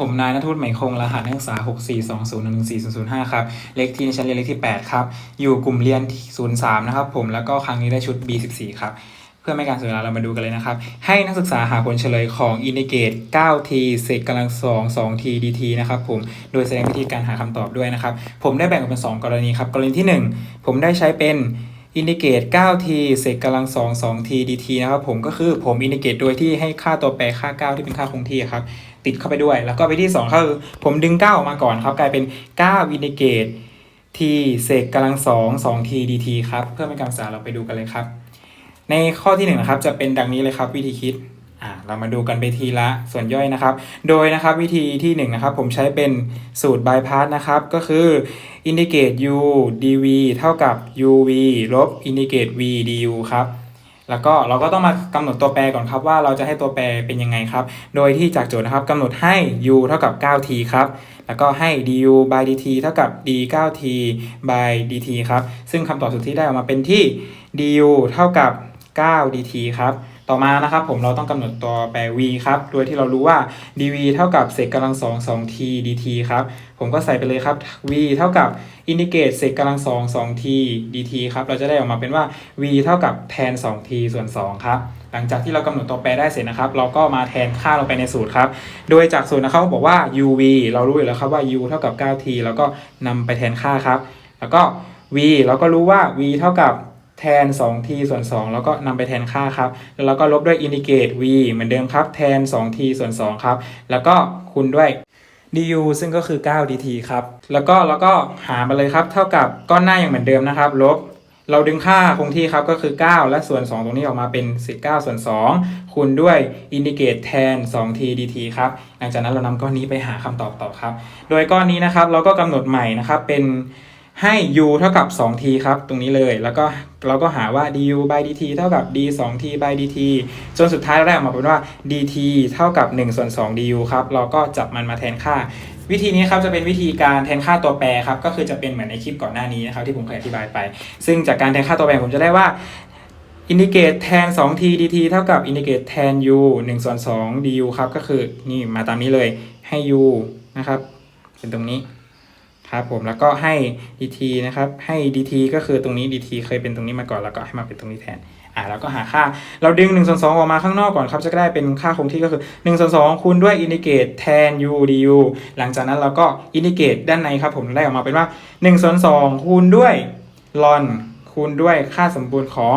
ผมนายนทวุฒิไหมคงรหัสนักศึกษา 642011405 ครับเลขที่ในชั้นเรียนเลขที่ 8 ครับ อยู่กลุ่มเรียน 03 นะครับผมแล้วก็ครั้งนี้ได้ชุด B14 ครับ เพื่อไม่การเสียเวลาเรามาดูกันเลยนะครับ ให้นักศึกษาหาผลเฉลยของอินดิเกต 9t เศษกำลัง 2 2t dt นะครับผมโดยแสดงวิธีการหาคำตอบด้วยนะครับ ผมได้แบ่งออกเป็น 2 กรณีครับ กรณีที่ 1 ผมได้ใช้เป็น อินดิเกต 9t เศษกำลัง2 2t dt นะครับผมก็คือผมอินดิเกตโดยที่ให้ค่าตัวแปรค่า 9 ที่เป็นค่าคงที่ครับติดเข้าไปด้วย แล้วก็ไปที่2ก็คือผมดึง 9 ออกมาก่อนครับ กลายเป็น 9 อินดิเกต t เศษกำลัง2 2 t dt ครับ เพื่อไม่ให้การศึกษาเราไปดูกันเลยครับ ในข้อที่1นงนะครับจะเป็นดังนี้เลยครับวิธีคิด อ่าเรามาดูกันไปทีละส่วนย่อยนะครับ โดยนะครับวิธีที่1นงนะครับผมใช้เป็นสูตร by part นะครับ ก็คือ indicate u dv เท่ากับ uv ลบ indicate v du ครับ แล้วก็เราก็ต้องมากำหนดตัวแปรก่อนครับว่าเราจะให้ตัวแปรเป็นยังไงครับ โดยที่จากโจทย์นะครับกำหนดให้ u เท่ากับ 9t ครับ แล้วก็ให้ du by dt เท่ากับ d 9t by dt ครับ ซึ่งคำตอบสุดที่ได้ออกมาเป็นที่ du เท่ากับ 9 dt ครับ ต่อมานะครับผมเราต้องกำหนดตัวแปร v ครับ โดยที่เรารู้ว่า dv เท่ากับเศษกำลังสอง 2t dt ครับ ผมก็ใส่ไปเลยครับ v เท่ากับ indicate เศษกำลังสอง 2t dt ครับ เราจะได้ออกมาเป็นว่า v เท่ากับแทน 2t ส่วน 2 ครับ หลังจากที่เรากำหนดตัวแปรได้เสร็จนะครับ เราก็มาแทนค่าลงไปในสูตรครับ โดยจากสูตรนะครับเขาบอกว่า uv เรารู้อยู่แล้วครับว่า u เท่ากับ 9t แล้วก็นำไปแทนค่าครับ แล้วก็ v เราก็รู้ว่า v เท่ากับ แทน 2t ส่วน 2 แล้วก็นำไปแทนค่าครับ แล้วเราก็ลบด้วย indicate v เหมือนเดิมครับ แทน 2t ส่วน 2 ครับ แล้วก็คูณด้วย du ซึ่งก็คือ 9 dt ครับ แล้วก็เราก็หามาเลยครับ เท่ากับก้อนหน้าอย่างเหมือนเดิมนะครับ ลบ เราดึงค่าคงที่ครับก็คือ 9 และส่วน 2 ตรงนี้ออกมาเป็น 19 ส่วน 2 คูณด้วย indicate แทน 2t dt ครับ หลังจากนั้นเรานำก้อนนี้ไปหาคำตอบต่อครับ โดยก้อนนี้นะครับเราก็กำหนดใหม่นะครับเป็น ให้ u เท่ากับ 2t ครับ ตรงนี้เลย แล้วก็เราก็หาว่า du by dt เท่ากับ d 2t by dt จนสุดท้ายเราได้ออกมาเป็นว่า dt เท่ากับ1ส่วน2 du ครับ เราก็จับมันมาแทนค่า วิธีนี้ครับจะเป็นวิธีการแทนค่าตัวแปรครับ ก็คือจะเป็นเหมือนในคลิปก่อนหน้านี้นะครับที่ผมเคยอธิบายไป ซึ่งจากการแทนค่าตัวแปรผมจะได้ว่า indicate แทน 2t dt เท่ากับ indicate แทน u 1ส่วน2 du ครับ ก็คือนี่มาตามนี้เลยให้ u นะครับ เป็นตรงนี้ ครับผมแล้วก็ให้ dt นะครับ ให้ dt ก็คือตรงนี้ dt เคยเป็นตรงนี้มาก่อนแล้วก็ให้มาเป็นตรงนี้แทนอ่าแล้วก็หาค่า เราดึง1ส่วน2ออกมาข้างนอกก่อนครับ จะได้เป็นค่าคงที่ก็คือ1ส่วน2คูณด้วย indicate แทน u du หลังจากนั้นเราก็ indicate ด้านในครับผมได้ออกมาเป็นว่า1ส่วน2คูณด้วย ln คูณด้วยค่าสมบูรณ์ของ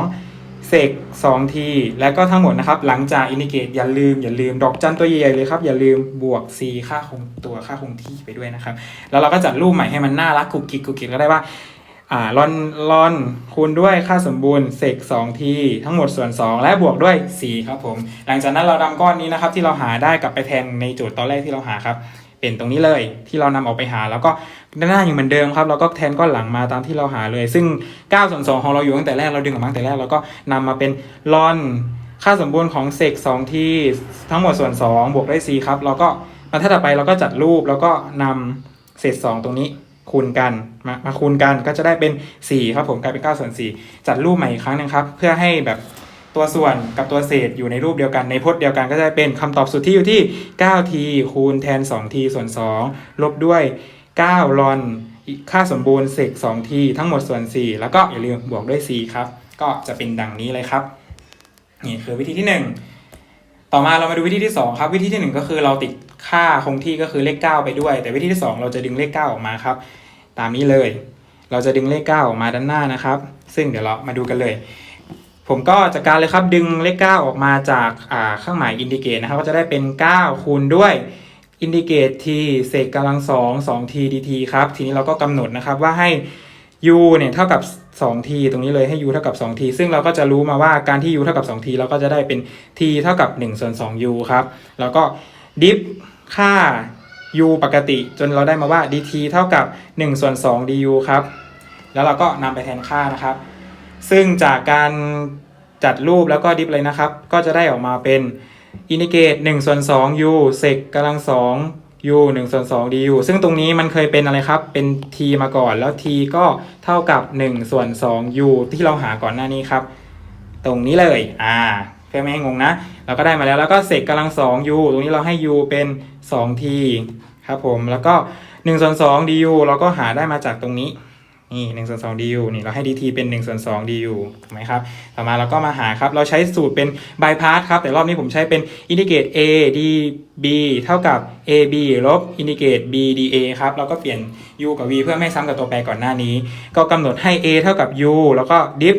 เศษ2ที แล้วก็ทั้งหมดนะครับ หลังจาก indicate อย่าลืมอย่าลืมดอกจันตัวใหญ่ๆเลยครับ อย่าลืมบวก c ค่าคงตัวค่าคงที่ไปด้วยนะครับ แล้วเราก็จัดรูปใหม่ให้มันน่ารักกุกกิกกุกกิกก็ได้ว่าอ่าลอนลอนคูณด้วยค่าสมบูรณ์เศษ2ทีทั้งหมดส่วน 2 และบวกด้วย 4 ครับผม หลังจากนั้นเรานำก้อนนี้นะครับที่เราหาได้กลับไปแทนในโจทย์ตอนแรกที่เราหาครับ เป็นตรงนี้เลยที่เรานำออกไปหา แล้วก็ด้านหน้าอยู่เหมือนเดิมครับเราก็แทนก้อนหลังมาตามที่เราหาเลย ซึ่ง9ส่วน2ของเราอยู่ตั้งแต่แรกเราดึงออกมาตั้งแต่แรกเราก็นำมาเป็นลอนค่าสมบูรณ์ของเศษ2ที่ทั้งหมดส่วน 2 บวกด้วย4ครับเราก็มาถ้าต่อไปเราก็จัดรูปแล้วก็นำเศษ 2 ตรงนี้คูณกันมามาคูณกันก็จะได้เป็น 4 ครับผมกลายเป็น9ส่วน4จัดรูปใหม่อีกครั้งหนึงครับ เพื่อให้แบบ ตัวส่วนกับตัวเศษอยู่ในรูปเดียวกันในพจน์เดียวกันก็จะเป็นคำตอบสุดที่อยู่ที่ 9t คูณแทน 2t ส่วน 2 ลบด้วย 9 ลอน ค่าสมบูรณ์เศษ 2t ทั้งหมดส่วน 4 แล้วก็อย่าลืมบวกด้วย c ครับ ก็จะเป็นดังนี้เลยครับ นี่คือวิธีที่ 1 ต่อมาเรามาดูวิธีที่ 2 ครับ วิธีที่ 1 ก็คือเราติดค่าคงที่ก็คือเลข 9 ไปด้วย แต่วิธีที่ 2 เราจะดึงเลข 9 ออกมาครับ ตามนี้เลย เราจะดึงเลข 9 ออกมาด้านหน้านะครับ ซึ่งเดี๋ยวเรามาดูกันเลย ผมก็จัดการเลยครับดึงเลข 9 ออกมาจากอ่าเครื่องหมายอินดิเกตนะครับก็จะได้เป็น 9 คูณด้วยอินดิเกต t เศษกำลัง 2 2 t dt ครับ ทีนี้เราก็กำหนดนะครับว่าให้ u เนี่ยเท่ากับ 2t ตรงนี้เลยให้ u เท่ากับ 2t ซึ่งเราก็จะรู้มาว่าการที่ u เท่ากับ 2t เราก็จะได้เป็น t เท่ากับ1ส่วน 2 u ครับ แล้วก็ดิฟค่า u ปกติจนเราได้มาว่า dt เท่ากับ1ส่วน2 du ครับ แล้วเราก็นำไปแทนค่านะครับ ซึ่งจากการจัดรูปแล้วก็ดิฟเลยนะครับ ก็จะได้ออกมาเป็นอินิเกต1ส่วน2 u เซกกำลัง2 u 1ส่วน2 du ซึ่งตรงนี้มันเคยเป็นอะไรครับ เป็น t มาก่อนแล้ว t ก็เท่ากับ1ส่วน2 u ที่เราหาก่อนหน้านี้ครับ ตรงนี้เลย อ่าเคพื่อไม่ให้งงนะ เราก็ได้มาแล้วแล้วก็เศษกำลังสอง u ตรงนี้เราให้ u เป็น2 t ครับผมแล้วก็1ส่วน2 du เราก็หาได้มาจากตรงนี้ นี่1ส่วน2 du นี่เราให้ dt เป็น1ส่วน2 du ถูกไหมครับ ต่อมาเราก็มาหาครับ เราใช้สูตรเป็น by part ครับ แต่รอบนี้ผมใช้เป็น indicate a d b เท่ากับ a b ลบ indicate b d a ครับ เราก็เปลี่ยน u กับ v เพื่อไม่ซ้ำกับตัวแปรก่อนหน้านี้ ก็กำหนดให้ a เท่ากับ u แล้วก็ diff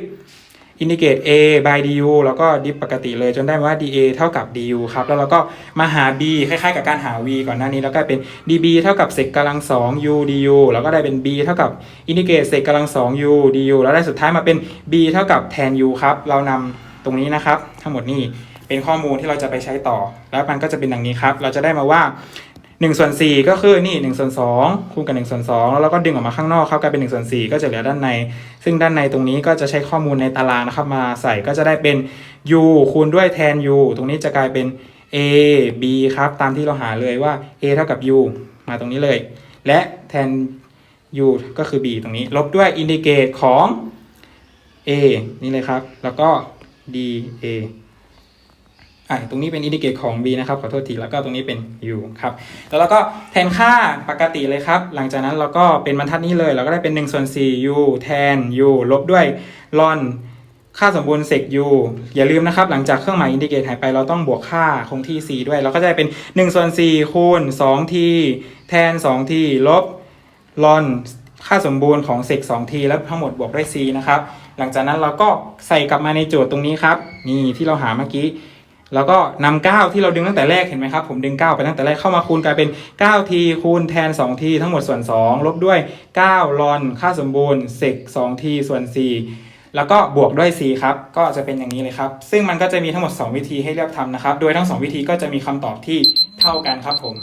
indicate a by du แล้วก็ diff ปกติเลยจนได้ว่า dA เท่ากับ du ครับ แล้วเราก็มาหา b คล้ายๆ กับการหา v ก่อนหน้านี้ แล้วก็เป็น db เท่ากับเศษกำลัง 2 u du แล้วก็ได้เป็น b เท่ากับ indicate เศษกำลัง 2 u du แล้วได้สุดท้ายมาเป็น b เท่ากับ tan u ครับ เรานำตรงนี้นะครับ ทั้งหมดนี่เป็นข้อมูลที่เราจะไปใช้ต่อ แล้วมันก็จะเป็นดังนี้ครับ เราจะได้มาว่า 1ส่วน4ก็คือนี่1ส่วน2คูณกับ1ส่วน2แล้วเราก็ดึงออกมาข้างนอกครับกลายเป็น1ส่วน4ก็จะเหลือด้านใน ซึ่งด้านในตรงนี้ก็จะใช้ข้อมูลในตารางนะครับมาใส่ก็จะได้เป็น u คูณด้วยแทน u ตรงนี้จะกลายเป็น a b ครับตามที่เราหาเลยว่า a เท่ากับ u มาตรงนี้เลย และแทน u ก็คือ b ตรงนี้ ลบด้วยอินดิเกตของ a นี่เลยครับ แล้วก็ d a อะตรงนี้เป็นอินดิเกตของ b นะครับขอโทษทีแล้วก็ตรงนี้เป็น u ครับแล้วเราก็แทนค่าปกติเลยครับ หลังจากนั้นเราก็เป็นบรรทัดนี้เลย เราก็ได้เป็น1ส่วน4 u แทน u ลบด้วยลอนค่าสมบูรณ์เซก u อย่าลืมนะครับ หลังจากเครื่องหมายอินดิเกตหายไปเราต้องบวกค่าคงที่ c ด้วย เราก็จะเป็น1ส่วน4คูณ2 t แทน2 t ลบลอนค่าสมบูรณ์ของเซก2 t แล้วทั้งหมดบวกด้วย c นะครับหลังจากนั้นเราก็ใส่กลับมาในโจทย์ตรงนี้ครับ นี่ที่เราหาเมื่อกี้ แล้วก็นำ9ที่เราดึงตั้งแต่แรกเห็นไหมครับ ผมดึง 9 ไปตั้งแต่แรกเข้ามาคูณกลายเป็น9 t คูณแทน2 t ทั้งหมดส่วน 2 ลบด้วย 9 ลอน ค่าสมบูรณ์เซก2 t ส่วน 4 แล้วก็บวกด้วย 4 ครับ ก็จะเป็นอย่างนี้เลยครับ ซึ่งมันก็จะมีทั้งหมด 2 วิธีให้เลือกทำนะครับ โดยทั้ง 2 วิธีก็จะมีคำตอบที่เท่ากันครับผม